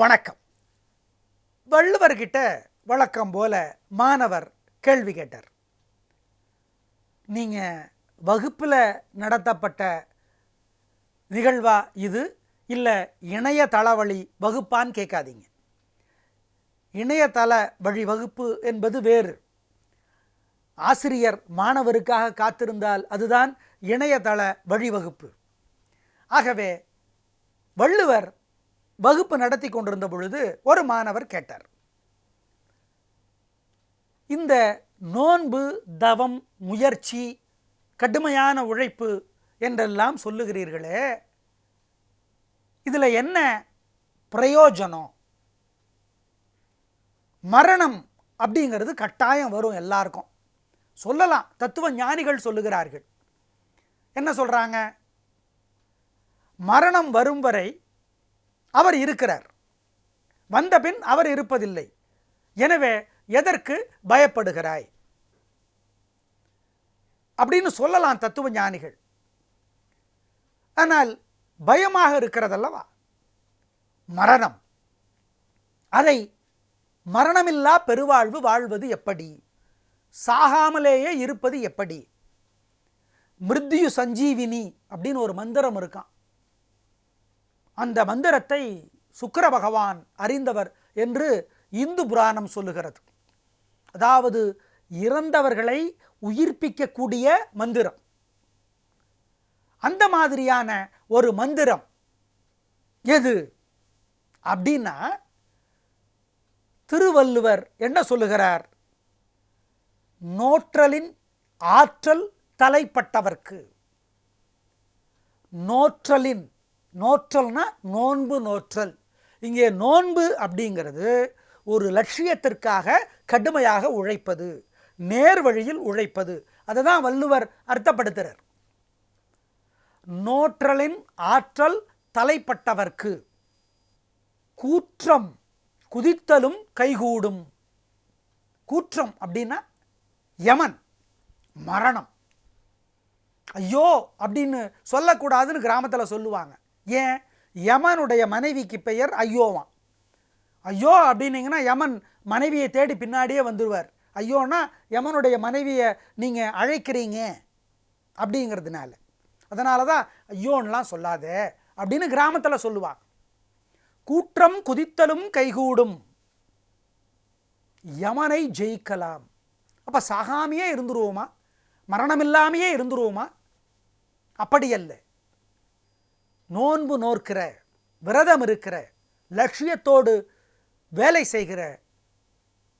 வணக்கம். வள்ளுவர்கிட்ட வழக்கம் போல மாணவர் கேள்வி கேட்டார். நீங்கள் வகுப்பில் நடத்தப்பட்ட நிகழ்வா இது? இல்லை இணையதள வழி வகுப்பான்னு கேட்காதீங்க. இணையதள வழி வகுப்பு என்பது வேறு. ஆசிரியர் மாணவருக்காக காத்திருந்தால் அதுதான் இணையதள வழிவகுப்பு ஆகவே வள்ளுவர் வகுப்பு நடத்தி கொண்டிருந்த பொழுது ஒரு மாணவர் கேட்டார். இந்த நோன்பு தவம் முயற்சி கடுமையான உழைப்பு என்றெல்லாம் சொல்லுகிறீர்களே இதில் என்ன பிரயோஜனம்? மரணம் அப்படிங்கிறது கட்டாயம் வரும் எல்லாருக்கும். சொல்லலாம் தத்துவ ஞானிகள் சொல்லுகிறார்கள். என்ன சொல்கிறாங்க மரணம் வரும் வரை அவர் இருக்கிறார். வந்த பின் அவர் இருப்பதில்லை. எனவே எதற்கு பயப்படுகிறாய்? அப்படின்னு சொல்லலாம் தத்துவ ஞானிகள் ஆனால் பயமாக இருக்கிறதல்லவா? மரணம். அதை மரணமில்லா பெருவாழ்வு வாழ்வது எப்படி? சாகாமலேயே இருப்பது எப்படி? மிருத்யு சஞ்சீவினி அப்படின்னு ஒரு மந்திரம் இருக்கான் அந்த மந்திரத்தை சுக்கர பகவான் அறிந்தவர் என்று இந்து புராணம் சொல்லுகிறது. அதாவது இறந்தவர்களை உயிர்ப்பிக்கக்கூடிய மந்திரம். அந்த மாதிரியான ஒரு மந்திரம் எது? அப்படின்னா திருவள்ளுவர் என்ன சொல்லுகிறார்? நோற்றலின் ஆற்றல் தலைப்பட்டவர்க்கு. நோற்றலின் நோற்றல்னா நோன்பு நோற்றல். இங்கே நோன்பு அப்படிங்கிறது ஒரு லட்சியத்திற்காக கடுமையாக உழைப்பது நேர் வழியில் உழைப்பது. அதை தான் வள்ளுவர் அர்த்தப்படுத்துகிறார் நோற்றலின் ஆற்றல் தலைப்பட்டவர்க்கு. கூற்றம் குதித்தலும் கைகூடும். கூற்றம் அப்படின்னா யமன் மரணம். ஐயோ அப்படின்னு சொல்லக்கூடாதுன்னு கிராமத்தில் சொல்லுவாங்க. ஏன்? யமனுடைய மனைவிக்கு பெயர் ஐயோவான் ஐயோ அப்படின்னீங்கன்னா யமன் மனைவியை தேடி பின்னாடியே வந்துடுவார் ஐயோனா யமனுடைய மனைவியை நீங்கள் அழைக்கிறீங்க அப்படிங்கிறதுனால. அதனால தான் ஐயோன்லாம் சொல்லாதே அப்படின்னு கிராமத்தில் சொல்லுவாங்க கூற்றம் குதித்தலும் கைகூடும். யமனை ஜெயிக்கலாம். அப்போ சாகாமையே இருந்துருவோமா? மரணமில்லாமையே இருந்துருவோமா? அப்படி அல்ல. நோன்பு நோற்கிற விரதம் இருக்கிற லட்சியத்தோடு வேலை செய்கிற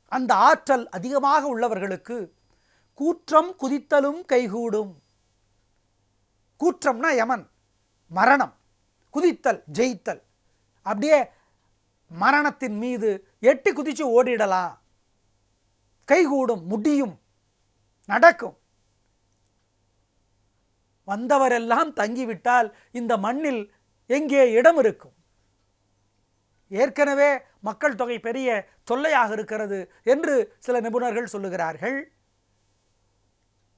அந்த ஆற்றல் அதிகமாக உள்ளவர்களுக்கு கூற்றம் குதித்தலும் கைகூடும். கூற்றம்னா யமன் மரணம் குதித்தல் ஜெயித்தல். அப்படியே மரணத்தின் மீது எட்டி குதித்து ஓடிடலாம். கைகூடும் முடியும் நடக்கும். வந்தவரெல்லாம் தங்கிவிட்டால் இந்த மண்ணில் எங்கே இடம் இருக்கும்? ஏற்கனவே மக்கள் தொகை பெரிய தொல்லையாக இருக்கிறது என்று சில நிபுணர்கள் சொல்லுகிறார்கள்.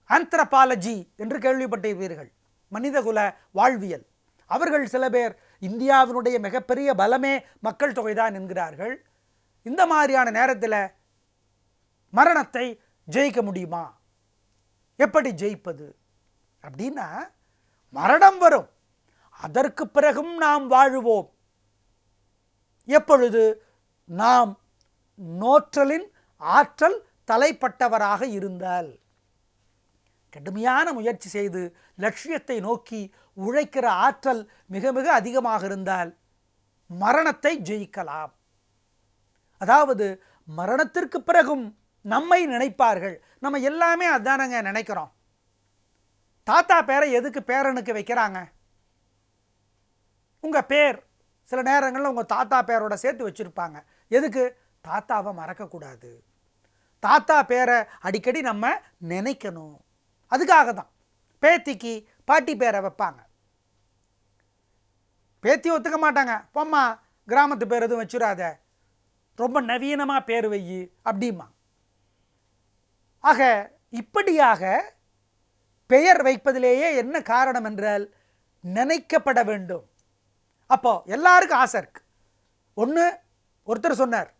ஆந்த்ரபாலஜி என்று கேள்விப்பட்டிருப்பீர்கள். மனிதகுல வாழ்வியல். அவர்கள் சில பேர் இந்தியாவினுடைய மிகப்பெரிய பலமே மக்கள் தொகைதான் என்கிறார்கள். இந்த மாதிரியான நேரத்தில் மரணத்தை ஜெயிக்க முடியுமா? எப்படி ஜெயிப்பது? அப்படின்னா மரணம் வரும். அதற்கு பிறகும் நாம் வாழுவோம். எப்பொழுது? நாம் நோற்றலின் ஆற்றல் தலைப்பட்டவராக இருந்தால். கடுமையான முயற்சி செய்து லட்சியத்தை நோக்கி உழைக்கிற ஆற்றல் மிக மிக அதிகமாக இருந்தால் மரணத்தை ஜெயிக்கலாம். அதாவது மரணத்திற்கு பிறகும் நம்மை நினைப்பார்கள். நம்ம எல்லாமே அதானங்க நினைக்கிறோம். தாத்தா பேரை எதுக்கு பேரனுக்கு வைக்கிறாங்க? உங்கள் பேர் சில நேரங்களில் உங்கள் தாத்தா பேரோட சேர்த்து வச்சுருப்பாங்க. எதுக்கு? தாத்தாவை மறக்கக்கூடாது. தாத்தா பேரை அடிக்கடி நம்ம நினைக்கணும். அதுக்காக தான் பேத்திக்கு பாட்டி பேரை வைப்பாங்க. பேத்தி ஒத்துக்க மாட்டாங்க. போம்மா கிராமத்து பேர் எதுவும் வச்சுடாத. ரொம்ப நவீனமாக பேர் வை அப்படிமா ஆக இப்படியாக பெயர் வைப்பதிலேயே என்ன காரணம் என்றால் நினைக்கப்பட வேண்டும். அப்போ எல்லாருக்கும் ஆசை இருக்கு. ஒன்று ஒருத்தர் சொன்னார்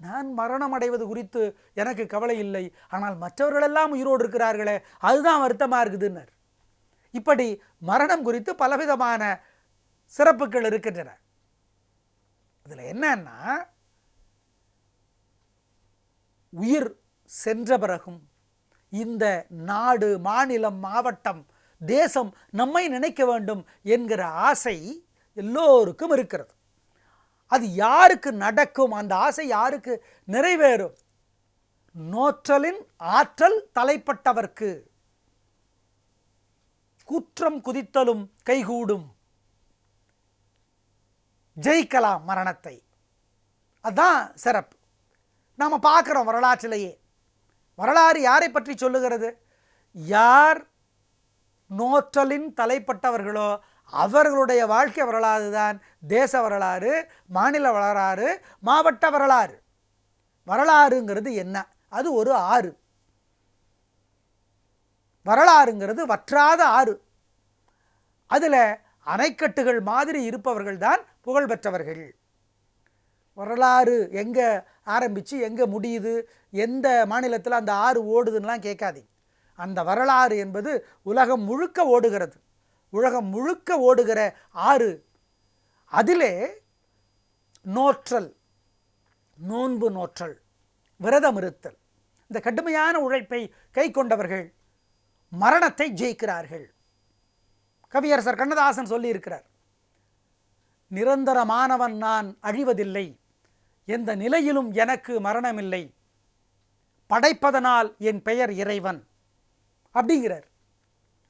நான் மரணம் அடைவது குறித்து எனக்கு கவலை இல்லை. ஆனால் மற்றவர்களெல்லாம் உயிரோடு இருக்கிறார்களே அதுதான் வருத்தமாக இருக்குதுன்னர். இப்படி மரணம் குறித்து பலவிதமான சிறப்புகள் இருக்கின்றன. இதில் என்னன்னா உயிர் சென்ற பிறகும் இந்த நாடு மாநிலம் மாவட்டம் தேசம் நம்மை நினைக்க வேண்டும் என்கிற ஆசை எல்லோருக்கும் இருக்கிறது. அது யாருக்கு நடக்கும்? அந்த ஆசை யாருக்கு நிறைவேறும்? நோற்றலின் ஆற்றல் தலைப்பட்டவர்க்கு. குற்றம் குதித்தலும் கைகூடும். ஜெயிக்கலாம் மரணத்தை. அதுதான் சிறப்பு. நாம் பார்க்குறோம் வரலாற்றிலேயே. வரலாறு யாரை பற்றி சொல்லுகிறது? யார் நோற்றலின் தலைப்பட்டவர்களோ அவர்களுடைய வாழ்க்கை வரலாறு தான் தேச வரலாறு மாநில வரலாறு மாவட்ட வரலாறு. வரலாறுங்கிறது என்ன? அது ஒரு ஆறு. வரலாறுங்கிறது வற்றாத ஆறு. அதில் அணைக்கட்டுகள் மாதிரி இருப்பவர்கள் தான் புகழ்பெற்றவர்கள். வரலாறு எங்கே ஆரம்பித்து எங்கே முடியுது எந்த மாநிலத்தில் அந்த ஆறு ஓடுதுன்னெலாம் கேட்காதீங்க. அந்த வரலாறு என்பது உலகம் முழுக்க ஓடுகிறது. உலகம் முழுக்க ஓடுகிற ஆறு. அதிலே நோற்றல் நோன்பு நோற்றல் விரதம் இருத்தல் இந்த கடுமையான உழைப்பை கை கொண்டவர்கள் மரணத்தை ஜெயிக்கிறார்கள். கவியரசர் கண்ணதாசன் சொல்லியிருக்கிறார் நிரந்தரமானவன் நான் அழிவதில்லை. எந்த நிலையிலும் எனக்கு மரணமில்லை. படைப்பதனால் என் பெயர் இறைவன். அப்படிங்கிறார்.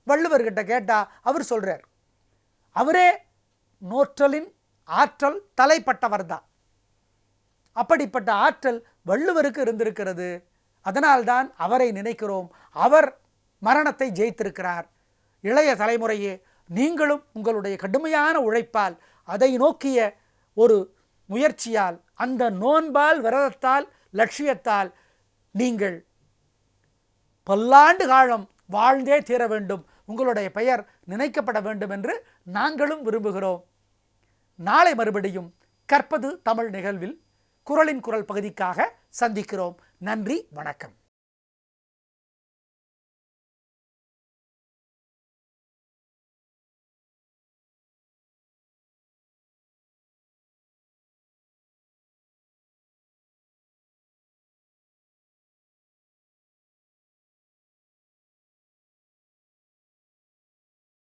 வள்ளுவர்கிட்ட கேட்டால் அவர் சொல்கிறார் அவரே நோற்றலின் ஆற்றல் தலைப்பட்டவர் தான் அப்படிப்பட்ட ஆற்றல் வள்ளுவருக்கு இருந்திருக்கிறது. அதனால்தான் அவரை நினைக்கிறோம். அவர் மரணத்தை ஜெயித்திருக்கிறார். இளைய தலைமுறையே நீங்களும் உங்களுடைய கடுமையான உழைப்பால் அதை நோக்கிய ஒரு முயற்சியால் அந்த நோன்பால் விரதத்தால் லட்சியத்தால் நீங்கள் பல்லாண்டு காலம் வாழ்ந்தே தீர வேண்டும். உங்களுடைய பெயர் நினைக்கப்பட வேண்டும் என்று நாங்களும் விரும்புகிறோம். நாளை மறுபடியும் கற்பது தமிழ் நிகழ்வில் குரலின் குரல் பகுதிக்காக சந்திக்கிறோம். நன்றி வணக்கம்.